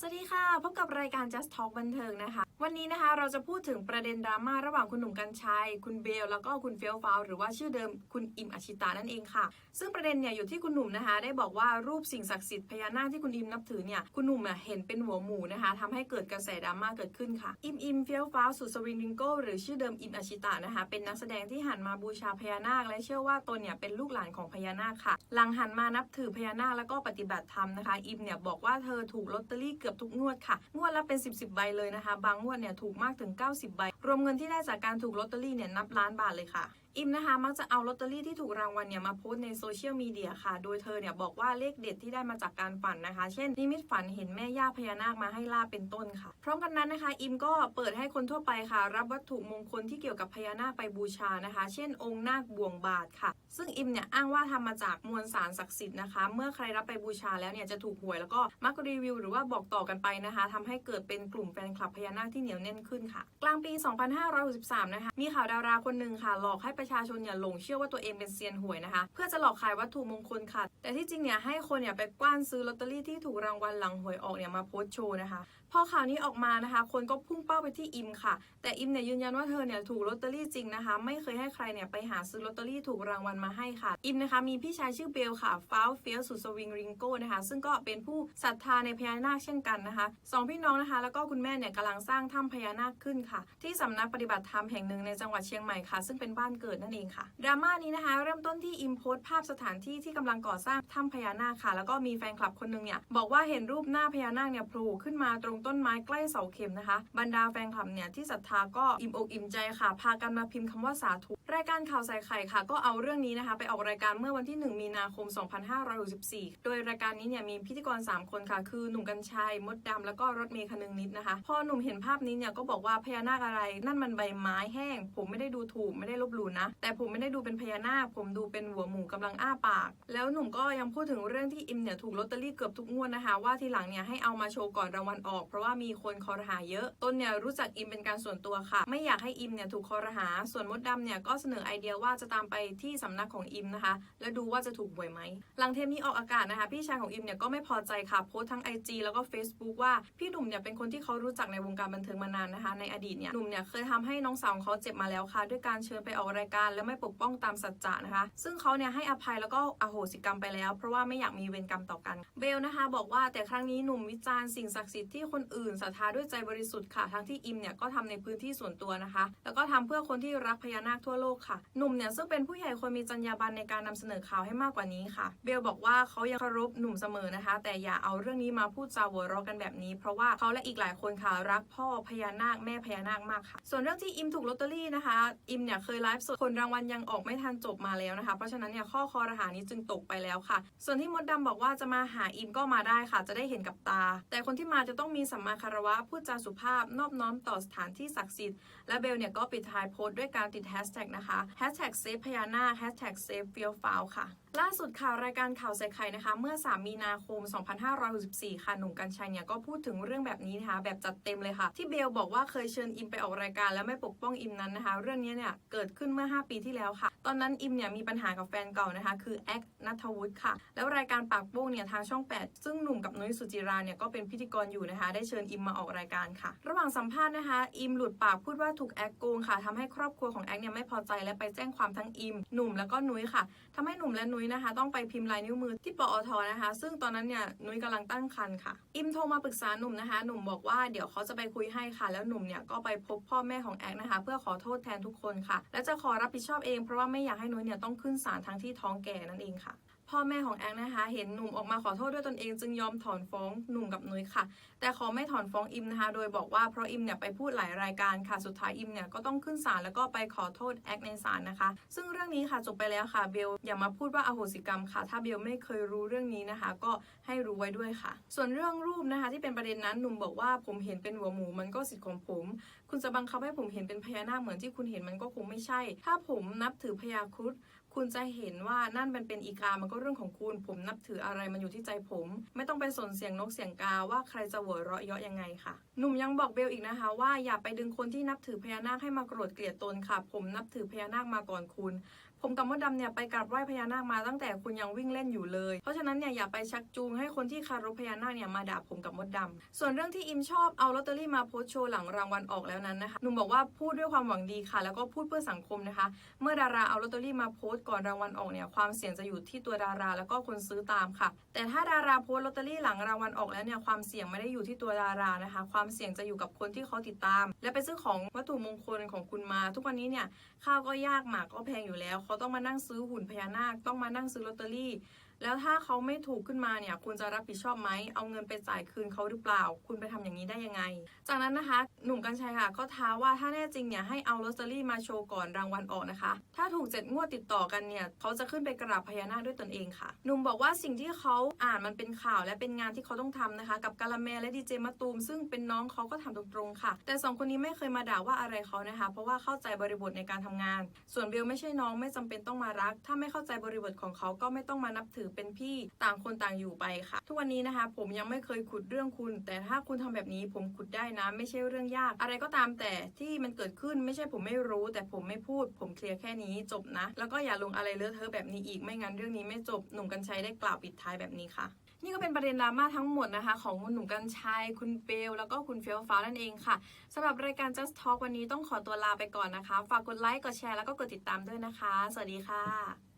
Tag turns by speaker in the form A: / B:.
A: สวัสดีค่ะ พบกับรายการ Just Talk บันเทิงนะคะ วันนี้นะคะเราจะพูดถึงประเด็นดราม่าระหว่างคุณหนุ่มกัญชัย คุณเบล แล้วก็คุณเฟียวฟ้าวหรือว่าชื่อเดิมคุณอิมอชิตานั่นเองค่ะ ซึ่งประเด็นเนี่ยอยู่ที่คุณหนุ่มนะคะ ได้บอกว่ารูปสิ่งศักดิ์สิทธิ์พญานาคที่คุณอิมนับถือเนี่ยคุณหนุ่มเห็นเป็นหัวหมูนะคะทำให้เกิดกระแสดราม่าเกิดขึ้นค่ะอิมอิมเฟียวฟ้าวสุดสวิงริงโก้หรือชื่อเดิมอิมอชิตานะคะ เป็นนักแสดงที่หันมาบูชาพญานาค และเชื่อว่าตนเนี่ยเป็นลูกหลานของพญานาคค่ะ หลังหันมานับถือพญานาคแล้วก็ปฏิบัติธรรมนะคะ อิมเนี่ยบอกว่าเธอถูกลอตเตอรี่เกือบทุกงวดค่ะ งวดละเป็น 10บสใบเลยนะคะ บางงวดเนี่ยถูกมากถึง 90 ใบ รวมเงินที่ได้จากการถูกลอตเตอรี่เนี่ยนับล้านบาทเลยค่ะ อิมนะคะมักจะเอาลอตเตอรี่ที่ถูกรางวัลเนี่ยมาโพสในโซเชียลมีเดียค่ะ โดยเธอเนี่ยบอกว่าเลขเด็ดที่ได้มาจากการฝันนะคะ เช่นนิมิตฝันเห็นแม่ย่าพญานาคมาให้ลาบเป็นต้นค่ะ พร้อมกันนั้นนะคะ อิมก็เปิดให้คนทั่วไปค่ะ รับวัตถุมงคลที่เกี่ยวกับพญานาคไปบูชานะคะ เช่น องค์นาคบ่วงบาทค่ะ ซึ่งอิมเนี่ยอ้างว่าทำมาจากมวลสารศักดิ์สิทธิ์นะคะ เมื่อใครรับไปบูชาแล้วเนี่ยจะถูกหวยแล้วก็มักรีวิว หรือว่าบอกต่อกันไปนะคะทำให้เกิดเป็นกลุ่มแฟนคลับพญานาคที่เหนียวแน่นขึ้นค่ะ กลางปี 2563 นะคะ มีข่าวดาราคนหนึ่งค่ะหลอกให้ปประชาชนเนี่ยหลงเชื่อว่าตัวเองเป็นเซียนหวยนะคะ เพื่อจะหลอกขายวัตถุมงคลค่ะ แต่ที่จริงเนี่ยให้คนเนี่ยไปกว้านซื้อลอตเตอรี่ที่ถูกรางวัลหลังหวยออกเนี่ยมาโพสต์โชว์นะคะ พอข่าวนี้ออกมานะคะ คนก็พุ่งเป้าไปที่อิมค่ะ แต่อิมเนี่ยยืนยันว่าเธอเนี่ยถูกลอตเตอรี่จริงนะคะ ไม่เคยให้ใครเนี่ยไปหาซื้อลอตเตอรี่ถูกรางวัลมาให้ค่ะ อิมนะคะมีพี่ชายชื่อเบลค่ะฟ้าวเฟียสุดสวิงริงโก้นะคะ ซึ่งก็เป็นผู้ศรัทธาในพญานาคเช่นกันนะคะสองพี่น้องนะคะ แล้วก็คุณแม่เนี่ยกำลังสร้างถ้ำพญานาคขึ้นค่ะ ที่สำนักปฏิบัติธรรมแห่งหนึ่งในจังหวัดเชียงใหม่ค่ะ ซึ่งเป็นบ้านเกิดนั่นเองค่ะดราม่านี้นะคะ เริ่มต้นที่อิมโพส์ภาพสถานที่ที่กำลังก่อสร้างถ้ำพญานาคค่ะ แล้วก็มีแฟนคลับคนหนึงเนี่ยบอกว่าเห็นรูปหน้าพญานาคเนี่ยโผล่ขึ้นมาตรงต้นไม้ใกล้เสาเข็มนะคะ บรรดาแฟนคลับเนี่ยที่ศรัทธาก็อิ่มอกอิ่มใจค่ะ พากันมาพิมพ์คำว่าสาธุรายการข่าวใส่ไข่ค่ะ ก็เอาเรื่องนี้นะคะ ไปออกรายการเมื่อวันที่ 1 มีนาคม 2564 โดยรายการนี้เนี่ยมีพิธีกร 3 คนค่ะ คือหนุ่มกัญชัย มดดำแล้วก็รถเมย์คนึงนิดนะคะ พอหนุ่มเห็นภาพนี้เนี่ยก็บอกว่าพญานาคอะไร นั่นมันใบไม้แห้ง ผมไม่ได้ดูถูกไม่ได้ลบหลู่นะแต่ผมไม่ได้ดูเป็นพญานาค ผมดูเป็นหัวหมูกำลังอ้าปาก แล้วหนุ่มก็ยังพูดถึงเรื่องที่อิมเนี่ยถูกลอตเตอรี่เกือบทุกงวดนะคะ ว่าทีหลังเนี่ยให้เอามาโชว์ก่อนรางวัลออก เพราะว่ามีคนคอรหาเยอะต้นเนี่ยรู้จักอิมเป็นการส่วนตัวค่ะ ไม่อยากให้อิมเนี่ยถูกคอรหา ส่วนมดดำเนี่ยก็เสนอไอเดียว่าจะตามไปที่สำนักของอิมนะคะ แล้วดูว่าจะถูกหวยไหมหลังเทปนี้ออกอากาศนะคะพี่ชายของอิมเนี่ยก็ไม่พอใจค่ะโพสทั้ง IG แล้วก็ Facebook ว่าพี่หนุ่มเนี่ยเป็นคนที่เขารู้จักในวงการบันเทิงมานานนะคะ ในอดีตเนี่ยหนุ่มเนี่ยเคยทำให้น้องสาวของเขาเจ็บมาแล้วค่ะ ด้วยการเชิญไปออกรายการแล้วไม่ปกป้องตามสัจจะนะคะ ซึ่งเขาเนี่ยให้อภัยแล้วก็อโหสิกรรมไปแล้ว เพราะว่าไม่อยากมีเวรกรรมต่อกัน เบลนะคะ บอกว่าแต่ครั้งนี้หนุ่มวิจารณ์สิ่งศักดิ์สิทธิ์ที่คนอื่นศรัทธาด้วยใจบริสุทธิ์ค่ะ ทั้งที่อิมเนี่ยก็ทำในพื้นที่ส่วนตัวนะคะ แล้วก็ทำเพื่อคนที่รักพญานาคทั่วโลกค่ะ หนุ่มเนี่ยซึ่งเป็นผู้ใหญ่ควรมีจรรยาบรรณในการนำเสนอข่าวให้มากกว่านี้ค่ะ เบลบอกว่าเขายังเคารพหนุ่มเสมอนะคะ แต่อย่าเอาเรื่องนี้มาพูดจาหัวเราะกันแบบนี้ เพราะว่าเขาและอีกหลายคนค่ะรักพ่อพญานาคแม่พญานาคมากค่ะ ส่วนเรื่องที่อิมถูกลอตเตอรี่นะคะ อิมเนี่ยเคยไลฟ์สดลรางวัลยังออกไม่ทันจบมาแล้วนะคะ เพราะฉะนั้นเนี่ยข้อคอรหานี้จึงตกไปแล้วค่ะ ส่วนที่มดดำบอกว่าจะมาหาอิมก็มาได้ค่ะ จะได้เห็นกับตา แต่คนที่มาจะต้องมีสัมมาคารวะพูดจาสุภาพนอบน้อมต่อสถานที่ศักดิ์สิทธิ์และเบลเนี่ยก็ปิดท้ายโพสต์ด้วยการติดแฮชแท็กนะคะแฮชแท็กเซฟพญานาคแฮชแท็กเซฟเฟียวฟาวค่ะล่าสุดข่าวรายการข่าวใส่ไข่นะคะ เมื่อ 3 มีนาคม 2564 ค่ะ หนุ่มกัญชัยเนี่ยก็พูดถึงเรื่องแบบนี้นะคะ แบบจัดเต็มเลยค่ะ ที่เบลบอกว่าเคยเชิญอิมไปออกรายการแล้วไม่ปกป้องอิมนั้นนะคะ เรื่องนี้เนี่ยเกิดขึ้นเมื่อ5 ปีที่แล้วค่ะ ตอนนั้นอิมเนี่ยมีปัญหากับแฟนเก่านะคะ คือแอคนัทวุฒิค่ะ แล้วรายการปากโป้งเนี่ยทางช่อง 8 ซึ่งหนุ่มกับนุ้ยสุจิราเนี่ยก็เป็นพิธีกรอยู่นะคะ ได้เชิญอิมมาออกรายการค่ะ ระหว่างสัมภาษณ์นะคะ อิมหลุดปากพูดว่าถูกแอคโกงค่ะทำให้ครอบครัวของแอคเนี่ยไม่พอใจและไปแจ้งความทั้งอิมหนุ่มแล้วก็นุ้ยค่ะทำให้หนุ่มและนุ้ยนะคะ ต้องไปพิมพ์ลายนิ้วมือที่ปอทนะคะ ซึ่งตอนนั้นเนี่ยนุ้ยกำลังตั้งครรภ์ค่ะ อิมโทรมาปรึกษาหนุ่มนะคะ หนุ่มบอกว่าเดี๋ยวเขาจะไปคุยให้ค่ะ แล้วหนุ่มเนี่ยก็ไปพบพ่อแม่ของแอคนะคะ เพื่อขอโทษแทนทุกคนค่ะ และจะขอรับผิดชอบเองเพราะว่าไม่อยากให้นุ้ยเนี่ยต้องขึ้นศาลทั้งที่ท้องแก่นั่นเองค่ะ พ่อแม่ของแองนะคะ เห็นหนุ่มออกมาขอโทษด้วยตนเอง จึงยอมถอนฟ้องหนุ่มกับนุ้ยค่ะ แต่ขอไม่ถอนฟ้องอิมนะคะ โดยบอกว่าเพราะอิมเนี่ยไปพูดหลายรายการค่ะ สุดท้ายอิมเนี่ยก็ต้องขึ้นศาลแล้วก็ไปขอโทษแอคในศาลนะคะ ซึ่งเรื่องนี้ค่ะจบไปแล้วค่ะเบลอย่ามาพูดว่าอโหสิกรรมค่ะ ถ้าเบลไม่เคยรู้เรื่องนี้นะคะ ก็ให้รู้ไว้ด้วยค่ะ ส่วนเรื่องรูปนะคะที่เป็นประเด็นนั้นหนุ่มบอกว่าผมเห็นเป็นหัวหมูมันก็สิทธิ์ของผม คุณจะบังคับให้ผมเห็นเป็นพญานาคเหมือนที่คุณเห็นมันก็คงไม่ใช่ ถ้าผมนับถือพญาครุฑ คุณจะเห็นว่านั่นมันเป็นอีกา มันก็เรื่องของคุณ ผมนับถืออะไรมันอยู่ที่ใจผม ไม่ต้องไปสนเสียงนกเสียงกาว่าใครจะหัวเราะเยาะยังไงค่ะ หนุ่มยังบอกเบลอีกนะคะ ว่าอย่าไปดึงคนที่นับถือพญานาคให้มาโกรธเกลียดตนค่ะ ผมนับถือพญานาคมาก่อนคุณ ผมกับมดดำเนี่ยไปกราบไหว้พญานาคมาตั้งแต่คุณยังวิ่งเล่นอยู่เลย เพราะฉะนั้นเนี่ยอย่าไปชักจูงให้คนที่คารพพญานาคเนี่ยมาด่าผมกับมดดำส่วนเรื่องที่อิมชอบเอาลอตเตอรี่มาโพสต์โชว์หลังรางวัลออกแล้วนั้นนะคะหนุ่มบอกว่าพูดด้วยความหวังดีค่ะ แล้วก็พูดเพื่อสังคมนะคะ เมื่อดาราเอาลอตเตอรี่มาโพสต์ก่อนรางวัลออกเนี่ยความเสี่ยงจะอยู่ที่ตัวดารา แล้วก็คนซื้อตามค่ะ แต่ถ้าดาราโพสต์ลอตเตอรี่หลังรางวัลออกแล้วเนี่ยความเสี่ยงไม่ได้อยู่ที่ตัวดารานะคะ ความเสี่ยงจะอยู่กับคนที่เขาติดตาม และไปซื้อของวัตถุมงคลของคุณมา ทุกวันนี้เนี่ยข้าวก็ยากหมากก็แพงอยู่แล้วเขาต้องมานั่งซื้อหุ่นพญานาค ต้องมานั่งซื้อลอตเตอรี่แล้วถ้าเขาไม่ถูกขึ้นมาเนี่ยคุณจะรับผิดชอบไหมเอาเงินไปจ่ายคืนเขาหรือเปล่า คุณไปทำอย่างนี้ได้ยังไง จากนั้นนะคะ หนุ่มกัญชัยค่ะก็ท้าว่าถ้าแน่จริงเนี่ยให้เอาลอตเตอรี่มาโชว์ก่อนรางวัลออกนะคะ ถ้าถูกเจ็ดงวดติดต่อกันเนี่ยเขาจะขึ้นไปกราบพญานาคด้วยตนเองค่ะ หนุ่มบอกว่าสิ่งที่เขาอ่านมันเป็นข่าวและเป็นงานที่เขาต้องทำนะคะ กับกาละแมและดีเจมะตูม ซึ่งเป็นน้องเขาก็ทำตรงๆค่ะ แต่สองคนนี้ไม่เคยมาด่าว่าอะไรเขานะคะ เพราะว่าเข้าใจบริบทในการทำงาน ส่วนเบลไม่ใช่น้องไม่จำเป็นต้องมารัก ถ้าไม่เข้าใจบริบทของเขาก็ไม่ต้องมานับถือเป็นพี่ต่างคนต่างอยู่ไปค่ะ ทุกวันนี้นะคะ ผมยังไม่เคยขุดเรื่องคุณ แต่ถ้าคุณทำแบบนี้ผมขุดได้นะ ไม่ใช่เรื่องยาก อะไรก็ตามแต่ที่มันเกิดขึ้นไม่ใช่ผมไม่รู้ แต่ผมไม่พูด ผมเคลียร์แค่นี้จบนะ แล้วก็อย่าลงอะไรเลอะเทอะแบบนี้อีกไม่งั้นเรื่องนี้ไม่จบหนุ่มกัญชัยได้กล่าวปิดท้ายแบบนี้ค่ะนี่ก็เป็นประเด็นดราม่าทั้งหมดนะคะ ของคุณหนุ่มกัญชัย คุณเบลแล้วก็คุณเฟียวฟ้านั่นเองค่ะสำหรับรายการ Just Talk วันนี้ต้องขอตัวลาไปก่อนนะคะ ฝากกดไลค์ กดแชร์ แล้วก็กดติดตามด้วยนะคะ สวัสดีค่ะ